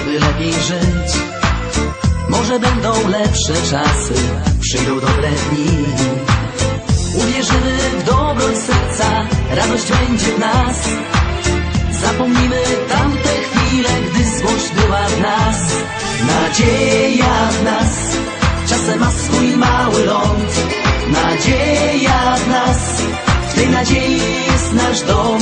lepiej żyć. Może będą lepsze czasy, przyjdą dobre dni. Uwierzymy w dobroć serca, radość będzie w nas. Zapomnimy tamte chwile, gdy złość była w nas. Nadzieja w nas, czasem ma swój mały ląd. Nadzieja w nas, w tej nadziei jest nasz dom.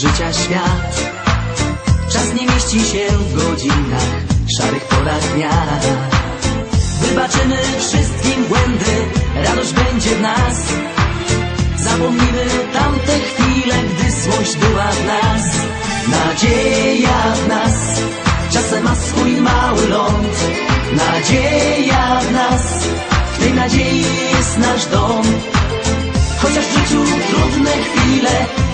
życia świat. Czas nie mieści się w godzinach, szarych porach dnia. Wybaczymy wszystkim błędy, radość będzie w nas. Zapomnimy tamte chwile, gdy złość była w nas. Nadzieja w nas, czasem ma swój mały ląd. Nadzieja w nas, w tej nadziei jest nasz dom.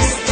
Chociaż